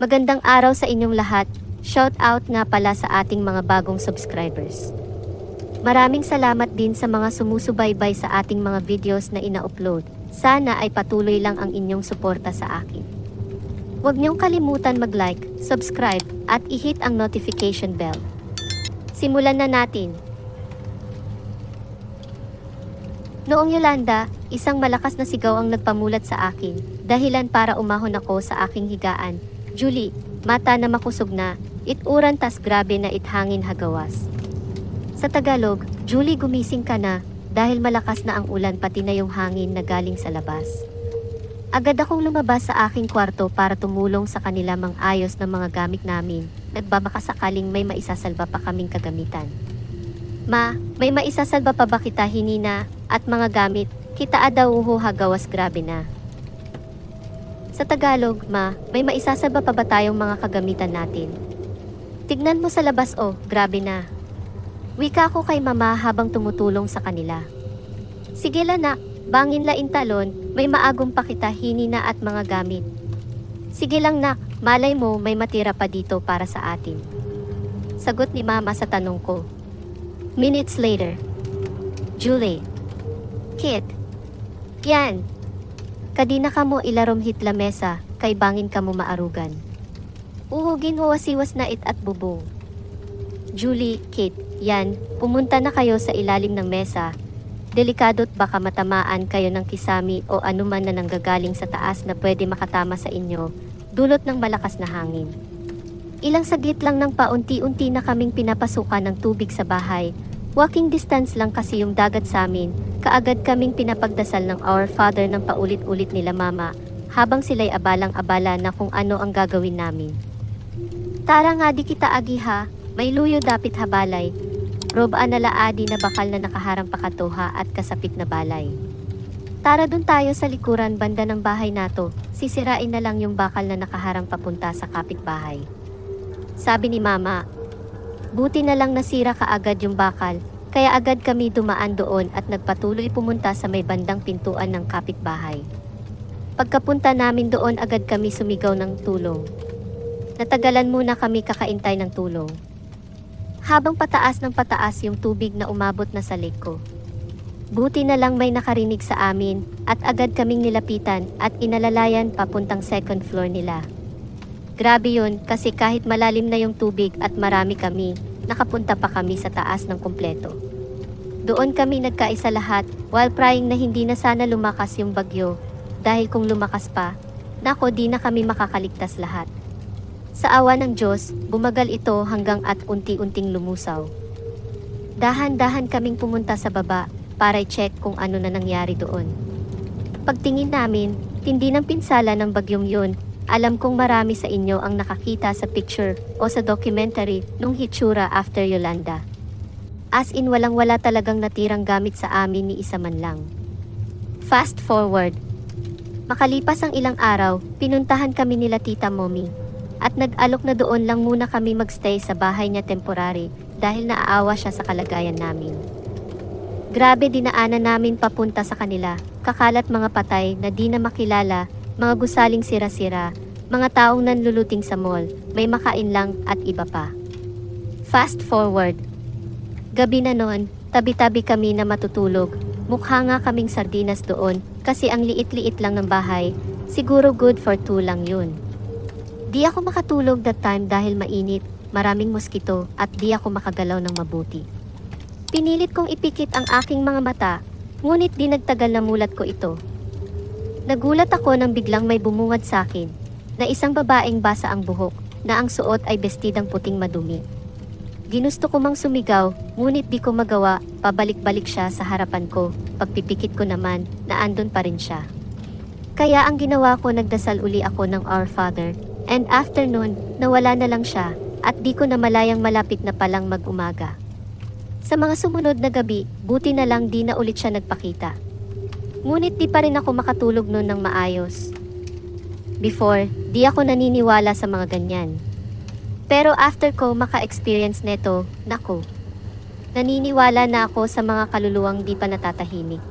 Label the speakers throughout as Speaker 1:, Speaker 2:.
Speaker 1: Magandang araw sa inyong lahat. Shout out nga pala sa ating mga bagong subscribers. Maraming salamat din sa mga sumusubaybay sa ating mga videos na ina-upload. Sana ay patuloy lang ang inyong suporta sa akin. Huwag niyong kalimutan mag-like, subscribe, at i-hit ang notification bell. Simulan na natin. Noong Yolanda, isang malakas na sigaw ang nagpamulat sa akin, dahilan para umahon ako sa aking higaan. Julie, mata na makusog na, ituran tas grabe na ithangin hagawas. Sa Tagalog, Julie gumising ka na, dahil malakas na ang ulan pati na yung hangin na galing sa labas. Agad akong lumabas sa aking kwarto para tumulong sa kanila mang ayos ng mga gamit namin, nagbabaka sakaling may maisasalba pa kaming kagamitan. Ma, may maisasalba pa ba kita hinina at mga gamit, kita adaw uho hagawas grabe na. Sa Tagalog, ma, may maisasalba pa ba tayong mga kagamitan natin? Tignan mo sa labas oh, grabe na. Wika ko kay mama habang tumutulong sa kanila. Sige la na, bangin la intalon, may maagong pa kita hinina at mga gamit. Sige lang nak, malay mo may matira pa dito para sa atin. Sagot ni mama sa tanong ko. Minutes later. Julie. Kit. Yan. Kadina ka mo ilarom hit la mesa, kay bangin ka mo maarugan. Uhugin mo wasiwas na it at bubong. Julie, Kit, yan, pumunta na kayo sa ilalim ng mesa. Delikado't baka matamaan kayo ng kisami o anuman na nanggagaling sa taas na pwede makatama sa inyo, dulot ng malakas na hangin. Ilang saglit lang ng paunti-unti na kaming pinapasukan ng tubig sa bahay. Walking distance lang kasi yung dagat sa amin, kaagad kaming pinapagdasal ng Our Father ng paulit-ulit nila mama, habang sila'y abalang-abala na kung ano ang gagawin namin. Tara nga di kita agiha, may luyo dapit habalay. Rob analaadi na bakal na nakaharang pakatoha at kasapit na balay. Tara dun tayo sa likuran banda ng bahay nato, sisirain na lang yung bakal na nakaharang papunta sa kapitbahay. Sabi ni mama, buti na lang nasira kaagad yung bakal, kaya agad kami dumaan doon at nagpatuloy pumunta sa may bandang pintuan ng kapitbahay. Pagkapunta namin doon agad kami sumigaw ng tulong. Natagalan muna kami kakaintay ng tulong. Habang pataas ng pataas yung tubig na umabot na sa lake ko. Buti na lang may nakarinig sa amin at agad kaming nilapitan at inalalayan papuntang second floor nila. Grabe yun kasi kahit malalim na yung tubig at marami kami, nakapunta pa kami sa taas ng kumpleto. Doon kami nagkaisa lahat while praying na hindi na sana lumakas yung bagyo dahil kung lumakas pa, nako di na kami makakaligtas lahat. Sa awa ng Diyos, bumagal ito hanggang at unti-unting lumusaw. Dahan-dahan kaming pumunta sa baba para i-check kung ano na nangyari doon. Pagtingin namin, tindi ng pinsala ng bagyong yun, alam kong marami sa inyo ang nakakita sa picture o sa documentary nung hitsura after Yolanda. As in walang wala talagang natirang gamit sa amin ni isa man lang. Fast forward. Makalipas ang ilang araw, pinuntahan kami nila Tita Mommy at nag-alok na doon lang muna kami magstay sa bahay niya temporary dahil naaawa siya sa kalagayan namin. Grabe dinaanan namin papunta sa kanila, kakalat mga patay na di na makilala, mga gusaling sira-sira, mga taong nanluluting sa mall, may makain lang at iba pa. Fast forward. Gabi na noon, tabi-tabi kami na matutulog, mukha nga kaming sardinas doon kasi ang liit-liit lang ng bahay, siguro good for two lang yun. Di ako makatulog that time dahil mainit, maraming moskito at di ako makagalaw ng mabuti. Pinilit kong ipikit ang aking mga mata, ngunit di nagtagal na mulat ko ito. Nagulat ako nang biglang may bumungad sa akin, na isang babaeng basa ang buhok, na ang suot ay bestidang puting madumi. Ginusto ko mang sumigaw, ngunit di ko magawa, pabalik-balik siya sa harapan ko, pagpipikit ko naman, na andon pa rin siya. Kaya ang ginawa ko nagdasal uli ako ng Our Father, and after nun, nawala na lang siya, at di ko na malayang malapit na palang mag-umaga. Sa mga sumunod na gabi, buti na lang di na ulit siya nagpakita. Ngunit di pa rin ako makatulog noon ng maayos. Before, di ako naniniwala sa mga ganyan. Pero after ko maka-experience neto, nako. Naniniwala na ako sa mga kaluluwang di pa natatahimik.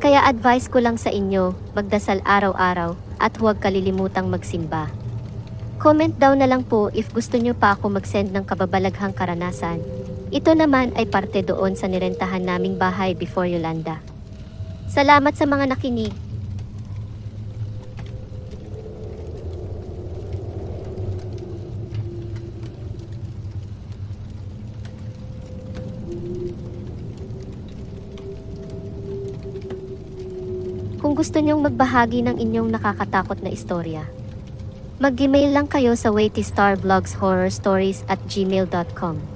Speaker 1: Kaya advice ko lang sa inyo, magdasal araw-araw at huwag kalilimutang magsimba. Comment down na lang po if gusto nyo pa ako mag-send ng kababalaghang karanasan. Ito naman ay parte doon sa nirentahan naming bahay before Yolanda. Salamat sa mga nakinig. Kung gusto nyong magbahagi ng inyong nakakatakot na istorya, mag-email lang kayo sa waitystarvlogshorrorstories at gmail.com.